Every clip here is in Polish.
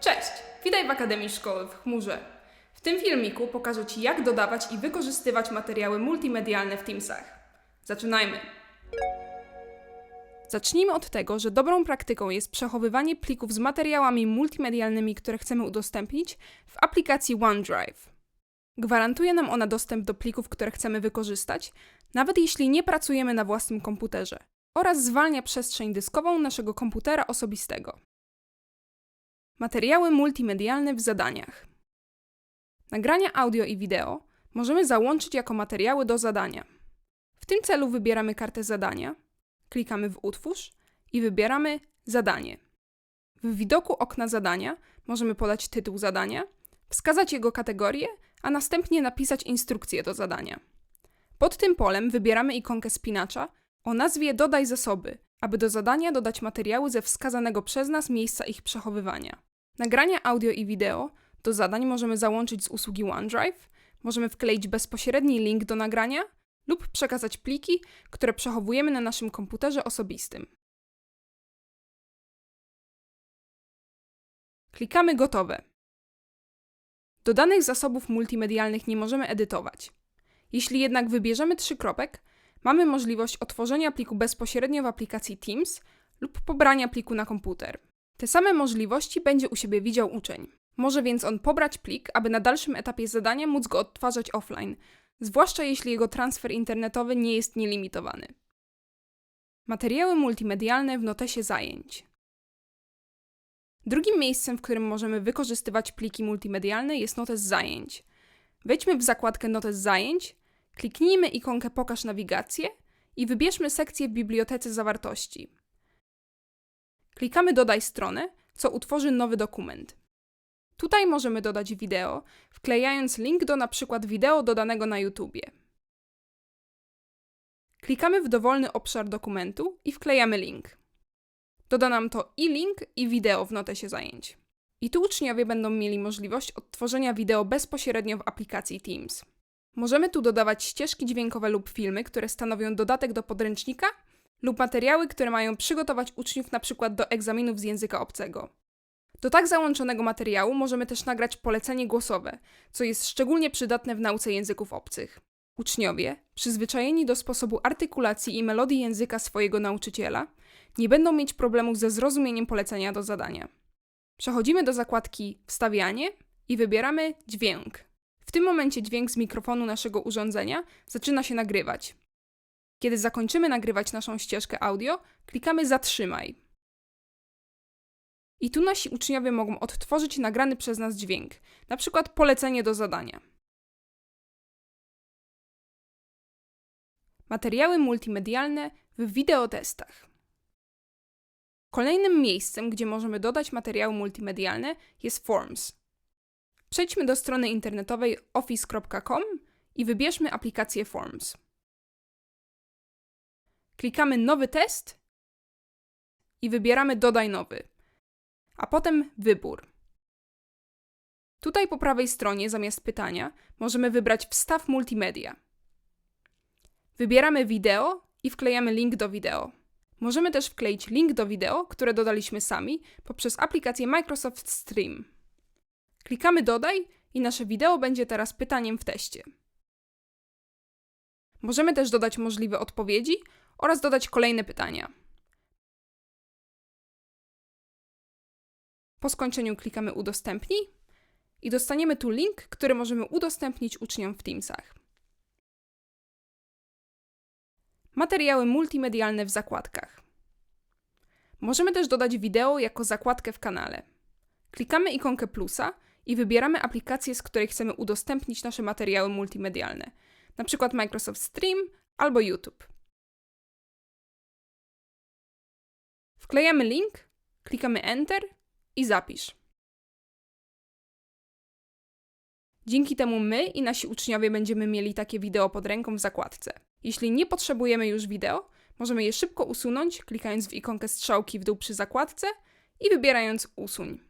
Cześć! Witaj w Akademii Szkoły w Chmurze. W tym filmiku pokażę Ci, jak dodawać i wykorzystywać materiały multimedialne w Teamsach. Zaczynajmy! Zacznijmy od tego, że dobrą praktyką jest przechowywanie plików z materiałami multimedialnymi, które chcemy udostępnić, w aplikacji OneDrive. Gwarantuje nam ona dostęp do plików, które chcemy wykorzystać, nawet jeśli nie pracujemy na własnym komputerze, oraz zwalnia przestrzeń dyskową naszego komputera osobistego. Materiały multimedialne w zadaniach. Nagrania audio i wideo możemy załączyć jako materiały do zadania. W tym celu wybieramy kartę zadania, klikamy w Utwórz i wybieramy Zadanie. W widoku okna zadania możemy podać tytuł zadania, wskazać jego kategorię, a następnie napisać instrukcję do zadania. Pod tym polem wybieramy ikonkę spinacza o nazwie Dodaj zasoby, aby do zadania dodać materiały ze wskazanego przez nas miejsca ich przechowywania. Nagrania audio i wideo do zadań możemy załączyć z usługi OneDrive, możemy wkleić bezpośredni link do nagrania lub przekazać pliki, które przechowujemy na naszym komputerze osobistym. Klikamy Gotowe. Dodanych zasobów multimedialnych nie możemy edytować. Jeśli jednak wybierzemy trzykropek, mamy możliwość otworzenia pliku bezpośrednio w aplikacji Teams lub pobrania pliku na komputer. Te same możliwości będzie u siebie widział uczeń. Może więc on pobrać plik, aby na dalszym etapie zadania móc go odtwarzać offline, zwłaszcza jeśli jego transfer internetowy nie jest nielimitowany. Materiały multimedialne w notesie zajęć. Drugim miejscem, w którym możemy wykorzystywać pliki multimedialne jest notes zajęć. Wejdźmy w zakładkę notes zajęć, kliknijmy ikonkę Pokaż nawigację i wybierzmy sekcję w bibliotece zawartości. Klikamy Dodaj stronę, co utworzy nowy dokument. Tutaj możemy dodać wideo, wklejając link do np. wideo dodanego na YouTubie. Klikamy w dowolny obszar dokumentu i wklejamy link. Doda nam to i link, i wideo w notesie zajęć. I tu uczniowie będą mieli możliwość odtworzenia wideo bezpośrednio w aplikacji Teams. Możemy tu dodawać ścieżki dźwiękowe lub filmy, które stanowią dodatek do podręcznika lub materiały, które mają przygotować uczniów przykład do egzaminów z języka obcego. Do tak załączonego materiału możemy też nagrać polecenie głosowe, co jest szczególnie przydatne w nauce języków obcych. Uczniowie, przyzwyczajeni do sposobu artykulacji i melodii języka swojego nauczyciela, nie będą mieć problemów ze zrozumieniem polecenia do zadania. Przechodzimy do zakładki Wstawianie i wybieramy Dźwięk. W tym momencie dźwięk z mikrofonu naszego urządzenia zaczyna się nagrywać. Kiedy zakończymy nagrywać naszą ścieżkę audio, klikamy Zatrzymaj. I tu nasi uczniowie mogą odtworzyć nagrany przez nas dźwięk, na przykład polecenie do zadania. Materiały multimedialne w wideotestach. Kolejnym miejscem, gdzie możemy dodać materiały multimedialne jest Forms. Przejdźmy do strony internetowej office.com i wybierzmy aplikację Forms. Klikamy Nowy test i wybieramy Dodaj nowy, a potem Wybór. Tutaj po prawej stronie zamiast pytania możemy wybrać Wstaw multimedia. Wybieramy wideo i wklejamy link do wideo. Możemy też wkleić link do wideo, które dodaliśmy sami poprzez aplikację Microsoft Stream. Klikamy Dodaj i nasze wideo będzie teraz pytaniem w teście. Możemy też dodać możliwe odpowiedzi oraz dodać kolejne pytania. Po skończeniu klikamy Udostępnij i dostaniemy tu link, który możemy udostępnić uczniom w Teamsach. Materiały multimedialne w zakładkach. Możemy też dodać wideo jako zakładkę w kanale. Klikamy ikonkę plusa i wybieramy aplikację, z której chcemy udostępnić nasze materiały multimedialne, np. Microsoft Stream albo YouTube. Wklejamy link, klikamy Enter i zapisz. Dzięki temu my i nasi uczniowie będziemy mieli takie wideo pod ręką w zakładce. Jeśli nie potrzebujemy już wideo, możemy je szybko usunąć, klikając w ikonkę strzałki w dół przy zakładce i wybierając Usuń.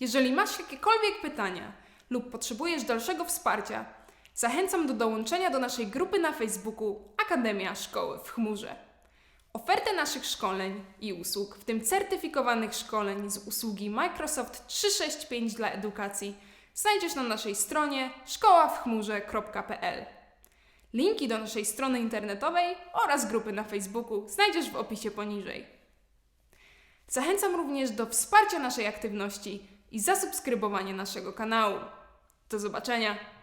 Jeżeli masz jakiekolwiek pytania lub potrzebujesz dalszego wsparcia, zachęcam do dołączenia do naszej grupy na Facebooku Akademia Szkoły w Chmurze. Ofertę naszych szkoleń i usług, w tym certyfikowanych szkoleń z usługi Microsoft 365 dla edukacji, znajdziesz na naszej stronie szkoławchmurze.pl. Linki do naszej strony internetowej oraz grupy na Facebooku znajdziesz w opisie poniżej. Zachęcam również do wsparcia naszej aktywności i zasubskrybowania naszego kanału. Do zobaczenia!